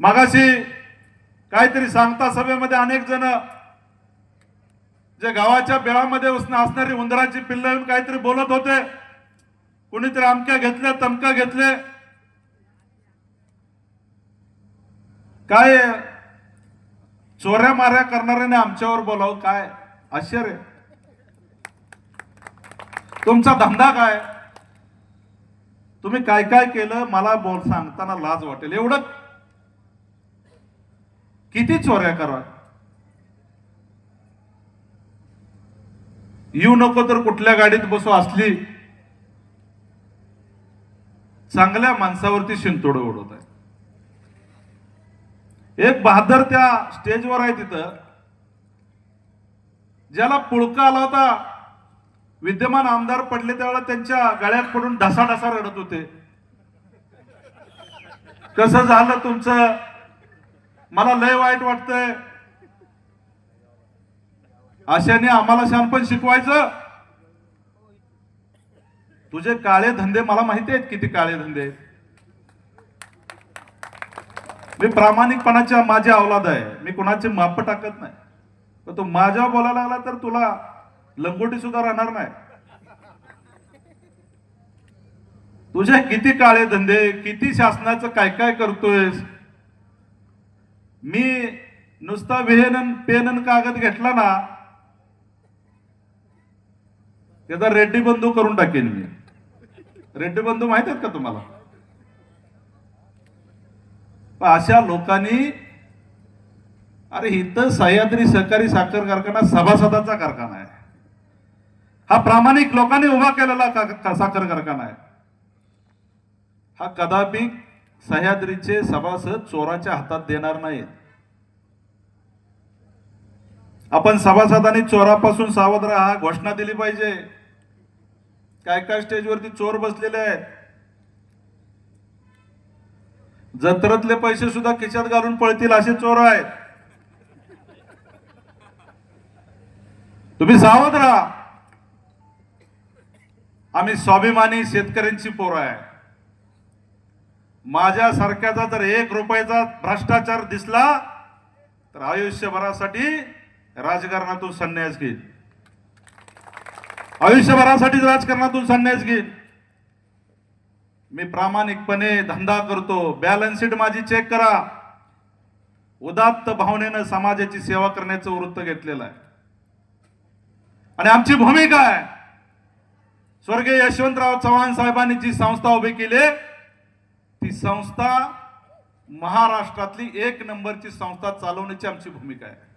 मागाशी काहीतरी सांगता सभेमध्ये अनेक जण जे गावाच्या बेळामध्ये उस- असणारी उंदराची पिल्ल येऊन काहीतरी बोलत होते. कुणीतरी अमक्या घेतल्या तमक्या घेतले काय चोऱ्या माऱ्या करणाऱ्याने आमच्यावर बोलावं? काय? आश्चर्य. तुमचा धंदा काय? तुम्ही काय काय केलं? मला बोल सांगताना लाज वाटेल. एवढं किती चोऱ्या करा? येऊ नको तर कुठल्या गाडीत बसू असली. चांगल्या माणसावरती शिंतोड उडवत आहे एक बहादर त्या स्टेजवर आहे तिथं. ज्याला पुळका आला होता. विद्यमान आमदार पडले त्यावेळेला त्यांच्या गळ्यात पडून ढसा ढसा रडत होते. कसं झालं तुमचं? मला लय वाईट वाटतंय. अशाने आम्हाला शहाणपण शिकवायचं. तुझे काळे धंदे मला माहिती आहेत किती काळे धंदे मी प्रामाणिकपणाच्या माझी अवलाद आहे. मी कुणाचे माप टाकत नाही. पण तू माझ्या बोलायला लागला तर तुला लंगोटी सुद्धा राहणार नाही. तुझे किती काळे धंदे किती शासनाचं काय काय करतोयस? मी नुसता विहेनन पेनन कागद घेतला ना त्याचा रेड्डी बंधू करून टाकेन मी. रेड्डी बंधू माहीत आहेत का तुम्हाला? अशा लोकांनी अरे इथं सह्याद्री सहकारी साखर कारखाना सभासदाचा कारखाना आहे. हा प्रामाणिक लोकांनी उभा केलेला साखर कारखाना आहे. हा कदापि सह्याद्रीचे सभासद चोराच्या हातात देणार नाहीत. आपण सभासदांनी चोरापासून सावध राहा घोषणा दिली पाहिजे. काय काय स्टेजवरती चोर बसलेले आहेत? जत्रेतले पैसे सुद्धा खिशात घालून पळतील असे चोर आहेत. तुम्ही सावध राहा. आम्ही स्वाभिमानी शेतकऱ्यांची पोरं आहे माझ्यासारख्याचा जर एक रुपयाचा भ्रष्टाचार दिसला तर आयुष्यभरासाठी राजकारणातून संन्यास घेईल आयुष्यभरासाठी राजकारणातून संन्यास घेईल मी प्रामाणिकपणे धंदा करतो. बॅलन्स शीट माझी चेक करा. उदात्त भावनेनं समाजाची सेवा करण्याचं वृत्त घेतलेलं आहे. आणि आमची भूमिका आहे. स्वर्गीय यशवंतराव चव्हाण साहेबांनी जी संस्था उभी केली ती संस्था महाराष्ट्रातली एक नंबरची संस्था चालवण्याची आमची भूमिका आहे.